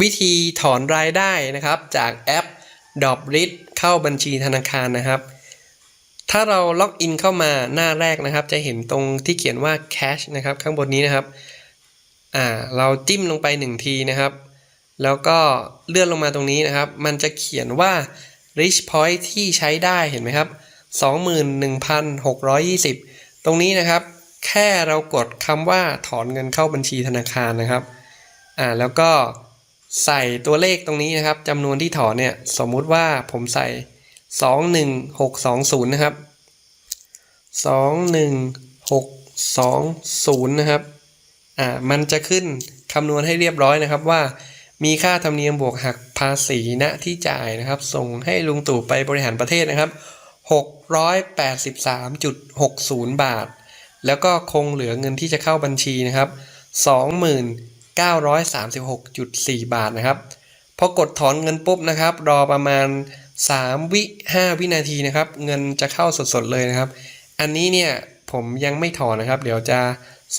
วิธีถอนรายได้นะครับจากแอป d o p r i t เข้าบัญชีธนาคารนะครับ ถ้าเราล็อกอินเข้ามาหน้าแรกนะครับ จะเห็นตรงที่เขียนว่า cash นะครับข้างบนนี้นะครับอ่าเราจิ้มลงไป1ทีนะครับ แล้วก็เลื่อนลงมาตรงนี้นะครับ มันจะเขียนว่า reach point ที่ใช้ได้เห็นไหมครับ 21,620 ตรงนี้นะครับ แค่เรากดคำว่าถอนเงินเข้าบัญชีธนาคารนะครับอ่าแล้วก็ ใส่ตัวเลขตรงนี้นะครับจำนวนที่ถอนเนี่ยสมมุติว่าผมใส่ 21620 นะครับ 21620 นะครับอ่ามันจะขึ้นคำนวณให้เรียบร้อยนะครับว่ามีค่าธรรมเนียมบวกหักภาษีณที่จ่ายนะครับ ส่งให้ลุงตู่ไปบริหารประเทศนะครับ 683.60 บาท แล้วก็คงเหลือเงินที่จะเข้าบัญชีนะครับ 936.4 บาทนะครับพอกดถอนเงินปุ๊บนะครับ รอประมาณ 3 วิ 5 วินาทีนะครับ เงินจะเข้าสดๆเลยนะครับ อันนี้เนี่ยผมยังไม่ถอนนะครับ เดี๋ยวจะ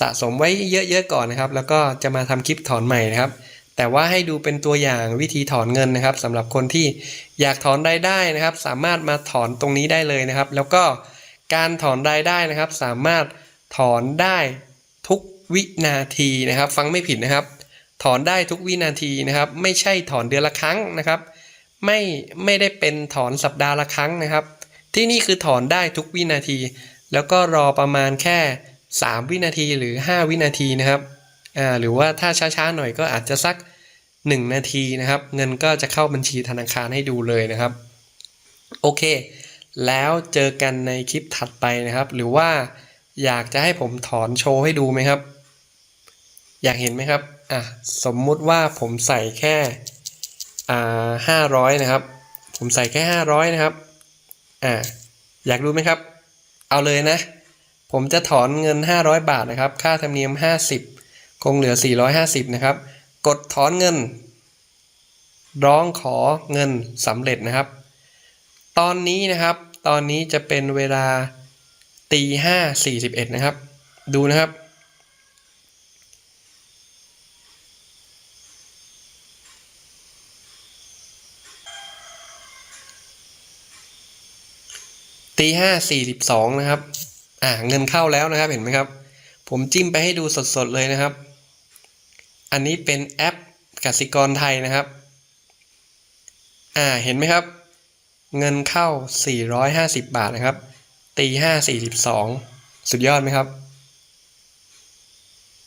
สะสมไว้เยอะๆก่อนนะครับ แล้วก็จะมาทำคลิปถอนใหม่นะครับ แต่ว่าให้ดูเป็นตัวอย่างวิธีถอนเงินนะครับสำหรับคนที่อยากถอนรายได้นะครับ สามารถมาถอนตรงนี้ได้เลยนะครับ แล้วก็การถอนรายได้นะครับ สามารถถอนได้ทุก วินาทีนะครับ ฟังไม่ผิดนะครับ ถอนได้ทุกวินาทีนะครับ ไม่ใช่ถอนเดือนละครั้งนะครับ ไม่ไม่ได้เป็นถอนสัปดาห์ละครั้งนะครับ ที่นี่คือถอนได้ทุกวินาที แล้วก็รอประมาณแค่ 3 วินาทีหรือ 5 วินาทีนะครับอ่าหรือว่าถ้าช้าๆหน่อยก็อาจจะสัก 1 นาทีนะครับ เงินก็จะเข้าบัญชีธนาคารให้ดูเลยนะครับโอเค แล้วเจอกันในคลิปถัดไปนะครับ หรือว่าอยากจะให้ผมถอนโชว์ให้ดูไหมครับ อยากเห็นไหมครับอะสมมุติว่าผมใส่แค่อ่าห้าร้อยนะครับ ผมใส่แค่ห้าร้อยนะครับอ่าอยากรู้ไหมครับ เอาเลยนะ ผมจะถอนเงิน 500 บาทนะครับ ค่าธรรมเนียม 50 คงเหลือ 450 นะครับ กดถอนเงิน ร้องขอเงินสำเร็จนะครับ ตอนนี้นะครับ ตอนนี้จะเป็นเวลาตีห้าสี่สิบเอ็ดนะครับ ดูนะครับ ตีห้าสี่สิบสองนะครับ อ่าเงินเข้าแล้วนะครับเห็นไหมครับ ผมจิ้มไปให้ดูสดๆเลยนะครับ อันนี้เป็นแอปกสิกรไทยนะครับ อ่าเห็นไหมครับ เงินเข้า 450 บาทนะครับตีห้าสี่สิบสองสุดยอดไหมครับ